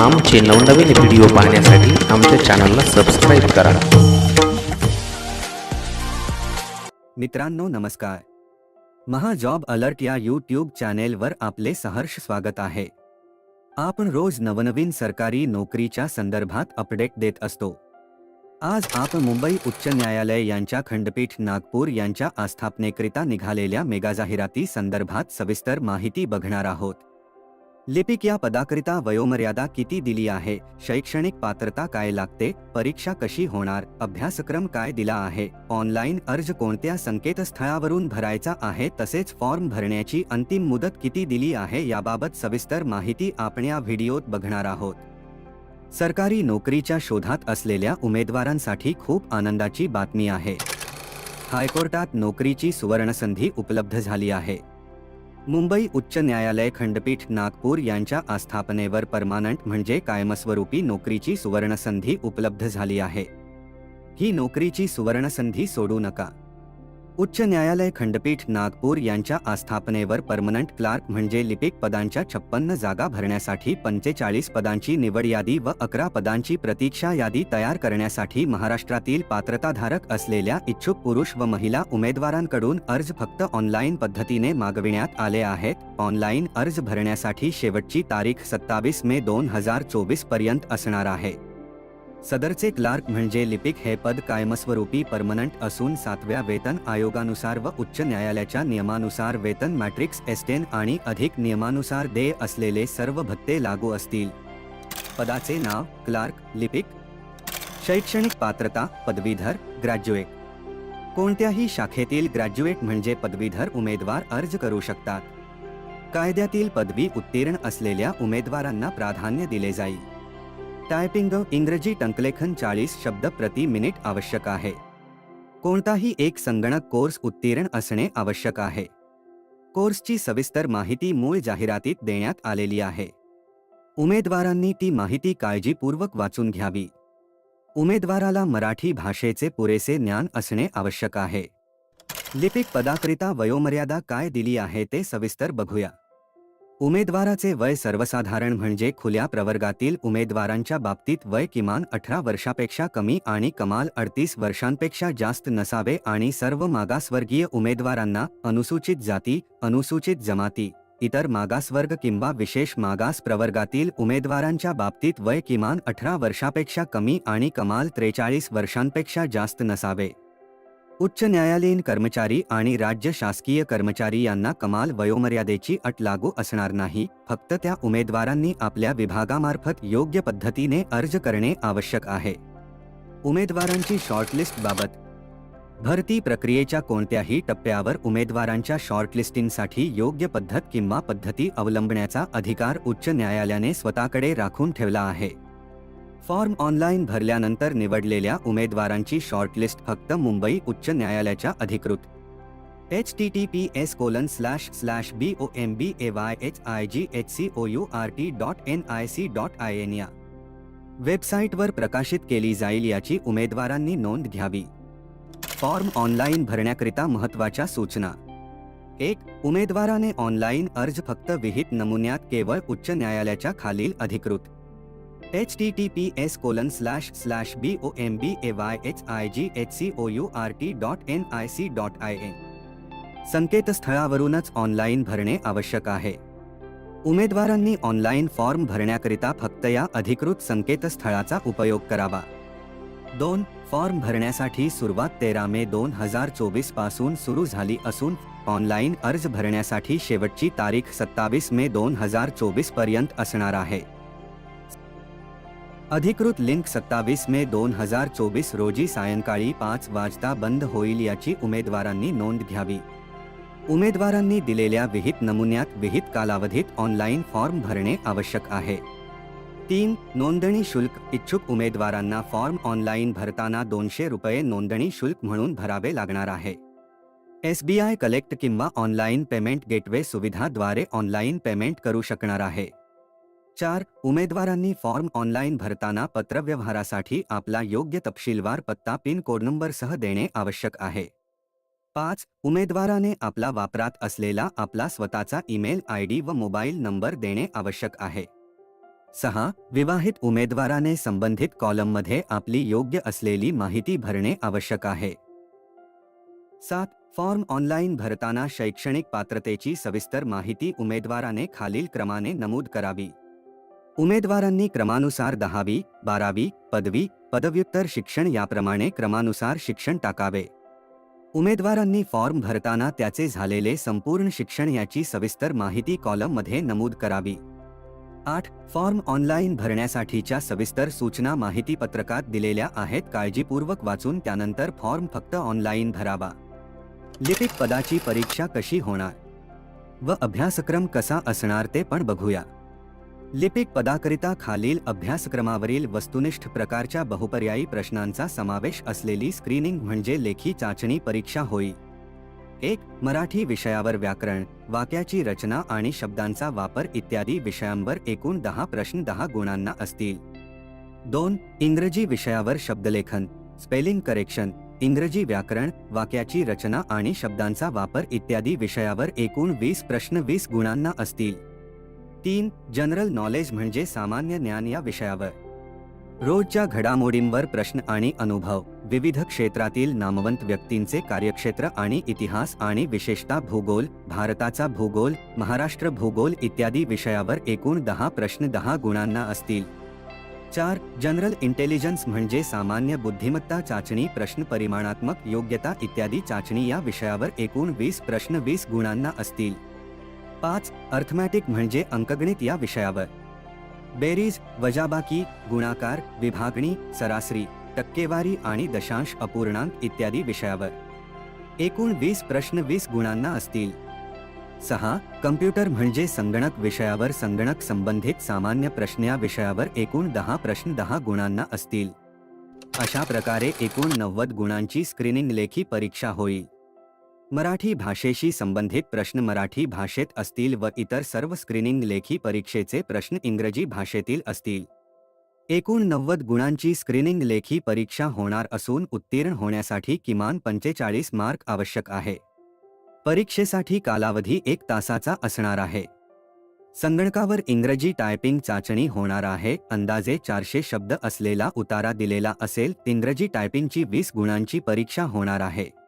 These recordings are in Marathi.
आमचे नवनवीन व्हिडिओ पाहण्यासाठी आमच्या चॅनलला सबस्क्राईब करा. मित्रांनो नमस्कार. महा जॉब अलर्ट या यूट्यूब चॅनेलवर आपले सहर्ष स्वागत आहे. आपण रोज नवनवीन सरकारी नोकरीच्या संदर्भात अपडेट देत असतो. आज आपण मुंबई उच्च न्यायालय यांच्या खंडपीठ नागपूर यांच्या आस्थापनेकरिता निघालेल्या मेगा जाहिराती संदर्भात सविस्तर माहिती बघणार आहोत. लिपिक या पदाकरिता वयोमर्यादा किती दिली आहे शैक्षणिक पात्रता काय लागते परीक्षा कशी होणार अभ्यासक्रम काय दिला आहे ऑनलाईन अर्ज कोणत्या संकेतस्थळावरून भरायचा आहे तसेच फॉर्म भरण्याची अंतिम मुदत किती दिली आहे याबाबत सविस्तर माहिती आपण या व्हिडिओत बघणार आहोत सरकारी नोकरीच्या शोधात असलेल्या उमेदवारांसाठी खूप आनंदाची बातमी आहे हायकोर्टात नोकरीची सुवर्णसंधी उपलब्ध झाली आहे मुंबई उच्च न्यायालय खंडपीठ नागपूर यांच्या आस्थापनेवर परमानंट म्हणजे कायमस्वरूपी नोकरीची सुवर्णसंधी उपलब्ध झाली आहे. ही नोकरीची सुवर्णसंधी सोडू नका. उच्च न्यायालय खंडपीठ नागपूर यांच्या आस्थापनेवर परमनंट क्लार्क म्हणजे लिपिक पदांच्या छप्पन्न जागा भरण्यासाठी पंचेचाळीस पदांची निवड यादी व अकरा पदांची प्रतीक्षा यादी तयार करण्यासाठी महाराष्ट्रातील पात्रताधारक असलेल्या इच्छुक पुरुष व महिला उमेदवारांकडून अर्ज फक्त ऑनलाईन पद्धतीने मागविण्यात आले आहेत. ऑनलाईन अर्ज भरण्यासाठी शेवटची तारीख सत्तावीस मे दोन हजार चोवीसपर्यंत असणार आहे. सदरचे क्लार्क म्हणजे लिपिक हे पद कायमस्वरूपी परमनंट असून सातव्या वेतन आयोगानुसार व उच्च न्यायालयाच्या नियमानुसार वेतन मॅट्रिक्स एस्टेन आणि अधिक नियमानुसार देय असलेले सर्व भत्ते लागू असतील. पदाचे नाव क्लार्क लिपिक. शैक्षणिक पात्रता पदवीधर ग्रॅज्युएट. कोणत्याही शाखेतील ग्रॅज्युएट म्हणजे पदवीधर उमेदवार अर्ज करू शकतात. कायद्यातील पदवी उत्तीर्ण असलेल्या उमेदवारांना प्राधान्य दिले जाईल. टायपिंग इंग्रजी टंकलेखन चाळीस शब्द प्रति मिनिट आवश्यक आहे. कोणताही एक संगणक कोर्स उत्तीर्ण असणे आवश्यक आहे. कोर्सची सविस्तर माहिती मूळ जाहिरातीत देण्यात आलेली आहे. उमेदवारांनी ती माहिती काळजीपूर्वक वाचून घ्यावी. उमेदवाराला मराठी भाषेचे पुरेसे ज्ञान असणे आवश्यक आहे. लिपिक पदाकरिता वयोमर्यादा काय दिली आहे ते सविस्तर बघूया. उमेदवाराचे वय सर्वसाधारण म्हणजे खुल्या प्रवर्गातील उमेदवारांच्या बाबतीत वय किमान अठरा वर्षापेक्षा कमी आणि कमाल अडतीस वर्षांपेक्षा जास्त नसावे आणि सर्व मागासवर्गीय उमेदवारांना अनुसूचित जाती अनुसूचित जमाती इतर मागासवर्ग किंवा विशेष मागास प्रवर्गातील उमेदवारांच्या बाबतीत वय किमान अठरा वर्षापेक्षा कमी आणि कमाल त्रेचाळीस वर्षांपेक्षा जास्त नसावे. उच्च न्यायालयीन कर्मचारी आणि राज्य शासकीय कर्मचारी यांना कमाल वयोमर्यादेची अट लागू असणार नाही. फक्त त्या उमेदवारांनी आपल्या विभागामार्फत योग्य पद्धतीने अर्ज करणे आवश्यक आहे. उमेदवारांची शॉर्टलिस्ट बाबत. भरती प्रक्रियेच्या कोणत्याही टप्प्यावर उमेदवारांच्या शॉर्टलिस्टिंगसाठी योग्य पद्धत किंवा पद्धती अवलंबण्याचा अधिकार उच्च न्यायालयाने स्वतःकडे राखून ठेवला आहे. फॉर्म ऑनलाईन भरल्यानंतर निवडलेल्या उमेदवारांची शॉर्टलिस्ट फक्त मुंबई उच्च न्यायालयाच्या अधिकृत. H T T P S colon slash slash B O M B A Y H I G H C O U R T dot N I C dot I N या वेबसाईटवर प्रकाशित केली जाईल याची उमेदवारांनी नोंद घ्यावी. फॉर्म ऑनलाईन भरण्याकरिता महत्त्वाच्या सूचना. एक उमेदवाराने ऑनलाईन अर्ज फक्त विहित नमुन्यात केवळ उच्च न्यायालयाच्या खालील अधिकृत. H T T P S colon slash slash B O M B A Y H I G H C O U R T dot N I C dot I N संकेतस्थळावरूनच online भरणे आवश्यक आहे. उमेदवारांनी ऑनलाईन फॉर्म भरण्याकरिता फक्त या अधिकृत संकेतस्थळाचा उपयोग करावा. दोन फॉर्म भरण्यासाठी सुरुवात तेरा मे दोन हजार चोवीसपासून सुरू झाली असून ऑनलाईन अर्ज भरण्यासाठी शेवटची तारीख सत्तावीस मे दोन हजार चोवीसपर्यंत असणार आहे. अधिकृत लिंक सत्तावीस मे दोन हजार चोवीस रोजी सायंकाळी पाच वाजता बंद होईल याची उमेदवारांनी नोंद घ्यावी. उमेदवारांनी दिलेल्या विहित नमुन्यात विहित कालावधीत ऑनलाईन फॉर्म भरणे आवश्यक आहे. तीन नोंदणी शुल्क इच्छुक उमेदवारांना फॉर्म ऑनलाईन भरताना दोनशे रुपये नोंदणी शुल्क म्हणून भरावे लागणार आहे. एस बी आय कलेक्ट किंवा ऑनलाईन पेमेंट गेटवे सुविधाद्वारे ऑनलाईन पेमेंट करू शकणार आहे. चार उमेदवारांनी फॉर्म ऑनलाईन भरताना पत्रव्यवहारासाठी आपला योग्य तपशीलवार पत्ता पिन कोड नंबरसह देणे आवश्यक आहे. पाच उमेदवाराने आपला वापरात असलेला आपला स्वतःचा ईमेल आय डी व मोबाईल नंबर देणे आवश्यक आहे. सहा विवाहित उमेदवाराने संबंधित कॉलममध्ये आपली योग्य असलेली माहिती भरणे आवश्यक आहे. सात फॉर्म ऑनलाईन भरताना शैक्षणिक पात्रतेची सविस्तर माहिती उमेदवाराने खालील क्रमाने नमूद करावी. उमेदवारांनी क्रमानुसार दहावी बारावी पदवी पदव्युत्तर शिक्षण याप्रमाणे क्रमानुसार शिक्षण टाकावे. उमेदवारांनी फॉर्म भरताना त्याचे झालेले संपूर्ण शिक्षण याची सविस्तर माहिती कॉलममध्ये नमूद करावी. आठ फॉर्म ऑनलाईन भरण्यासाठीच्या सविस्तर सूचना माहिती पत्रकात दिलेल्या आहेत काळजीपूर्वक वाचून त्यानंतर फॉर्म फक्त ऑनलाईन भरावा. लिपिक पदाची परीक्षा कशी होणार? व अभ्यासक्रम कसा असणार ते पण बघूया. लिपिक पदाकरिता खालील अभ्यासक्रमावरील वस्तुनिष्ठ प्रकारच्या बहुपर्यायी प्रश्नांचा समावेश असलेली स्क्रीनिंग म्हणजे लेखी चाचणी परीक्षा होई एक मराठी विषयावर व्याकरण वाक्याची रचना आणि शब्दांचा वापर इत्यादी विषयांवर एकूण दहा प्रश्न दहा गुणांना असतील. दोन इंग्रजी विषयावर शब्दलेखन स्पेलिंग करेक्शन इंग्रजी व्याकरण वाक्याची रचना आणि शब्दांचा वापर इत्यादी विषयावर एकूण वीस प्रश्न वीस गुणांना असतील. तीन जनरल नॉलेज म्हणजे सामान्य ज्ञान या विषयावर. रोजच्या घडामोडींवर प्रश्न आणि अनुभव विविध क्षेत्रातील नामवंत व्यक्तींचे कार्यक्षेत्र आणि इतिहास आणि विशेषतः भूगोल भारताचा भूगोल महाराष्ट्र भूगोल इत्यादी विषयावर एकूण दहा प्रश्न दहा गुणांना असतील. चार जनरल इंटेलिजन्स म्हणजे सामान्य बुद्धिमत्ता चाचणी प्रश्न परिमाणात्मक योग्यता इत्यादी चाचणी या विषयावर एकूण वीस प्रश्न वीस गुणांना असतील. पाच अर्थमॅटिक म्हणजे अंकगणित या विषयावर. बेरीज वजाबाकी गुणाकार विभागणी सरासरी टक्केवारी आणि दशांश अपूर्णांक इत्यादी विषयावर. एकूण वीस प्रश्न वीस गुणांना असतील. सहा कम्प्युटर म्हणजे संगणक विषयावर संगणक संबंधित सामान्य प्रश्न या विषयावर एकूण दहा प्रश्न दहा गुणांना असतील. अशा प्रकारे एकूण नव्वद गुणांची स्क्रीनिंग लेखी परीक्षा होईल. मराठी भाषेशी संबंधित प्रश्न मराठी भाषेत असतील व इतर सर्व स्क्रीनिंग लेखी परीक्षेचे प्रश्न इंग्रजी भाषेतील असतील. एकूण नव्वद गुणांची स्क्रीनिंग लेखी परीक्षा होणार असून उत्तीर्ण होण्यासाठी किमान पंचेचाळीस मार्क आवश्यक आहे. परीक्षेसाठी कालावधी एक तासाचा असणार आहे. संगणकावर इंग्रजी टायपिंग चाचणी होणार आहे अंदाजे चारशे शब्द असलेला उतारा दिलेला असेल इंग्रजी टायपिंगची वीस गुणांची परीक्षा होणार आहे.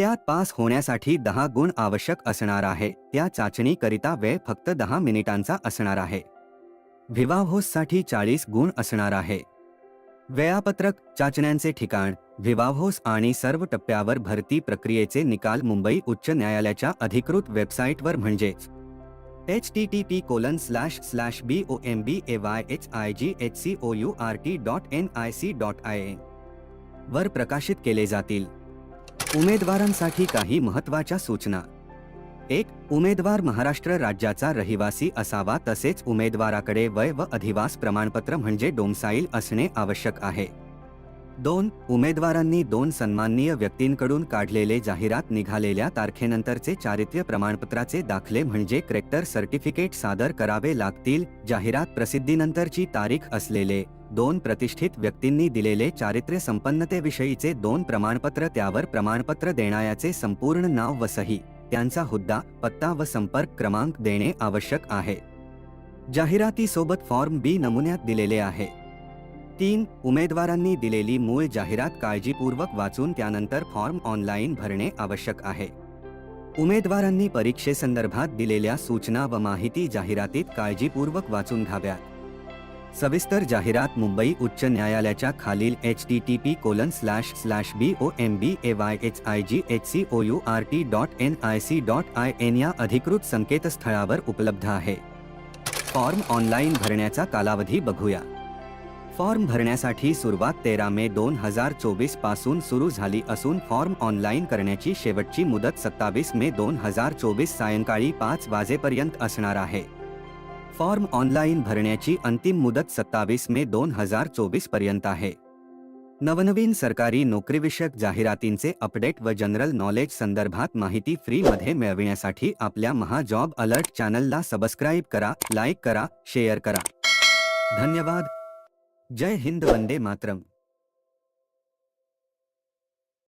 त्यात पास होण्यासाठी दहा गुण आवश्यक असणार आहे. त्या चाचणीकरिता वेळ फक्त दहा मिनिटांचा असणार आहे. विवाहोससाठी चाळीस गुण असणार आहे. वेळापत्रक चाचण्यांचे ठिकाण विवाहोस आणि सर्व टप्प्यावर भरती प्रक्रियेचे निकाल मुंबई उच्च न्यायालयाच्या अधिकृत वेबसाईटवर म्हणजेच H T T P colon slash slash B O M B A Y H I G H C O U R T dot N I C dot I A वर प्रकाशित केले जातील. उमेदवारांसाठी काही महत्त्वाच्या सूचना. एक उमेदवार महाराष्ट्र राज्याचा रहिवासी असावा तसेच उमेदवाराकडे वय व अधिवास प्रमाणपत्र म्हणजे डोमसाईल असणे आवश्यक आहे. दोन उमेदवारांनी दोन सन्माननीय व्यक्तींकडून काढलेले जाहिरात निघालेल्या तारखेनंतरचे चारित्र्य प्रमाणपत्राचे दाखले म्हणजे क्रेक्टर सर्टिफिकेट सादर करावे लागतील जाहिरात प्रसिद्धीनंतरची तारीख असलेले. दोन प्रतिष्ठित व्यक्तींनी दिलेले चारित्र्य संपन्नतेविषयीचे दोन प्रमाणपत्र त्यावर प्रमाणपत्र देणाऱ्याचे संपूर्ण नाव व सही त्यांचा हुद्दा पत्ता व संपर्क क्रमांक देणे आवश्यक आहे. जाहिरातीसोबत फॉर्म बी नमुन्यात दिलेले आहे. तीन उमेदवारांनी दिलेली मूळ जाहिरात काळजीपूर्वक वाचून त्यानंतर फॉर्म ऑनलाईन भरणे आवश्यक आहे. उमेदवारांनी परीक्षेसंदर्भात दिलेल्या सूचना व माहिती जाहिरातीत काळजीपूर्वक वाचून घ्याव्यात. सविस्तर जाहिरात मुंबई उच्च न्यायालयाच्या खालील H T T P colon slash slash B O M B A Y H I G H C O U R T dot N I C dot I N या अधिकृत संकेतस्थळावर उपलब्ध आहे. फॉर्म ऑनलाईन भरण्याचा कालावधी बघूया. फॉर्म भरण्यासाठी सुरुवात तेरा मे दोन हजार चोवीसपासून सुरू झाली असून फॉर्म ऑनलाईन करण्याची शेवटची मुदत सत्तावीस मे दोन हजार चोवीस सायंकाळी पाच वाजेपर्यंत असणार आहे. फॉर्म ऑनलाईन भरण्याची अंतिम मुदत सत्तावीस मे दोन हजार चोवीसपर्यंत आहे. नवनवीन सरकारी नोकरीविषयक जाहिरातींचे अपडेट व जनरल नॉलेज संदर्भात माहिती फ्रीमध्ये मिळविण्यासाठी आपल्या महाजॉब अलर्ट चॅनलला सबस्क्राईब करा लाईक करा शेअर करा. धन्यवाद. जय हिंद वंदे मातरम.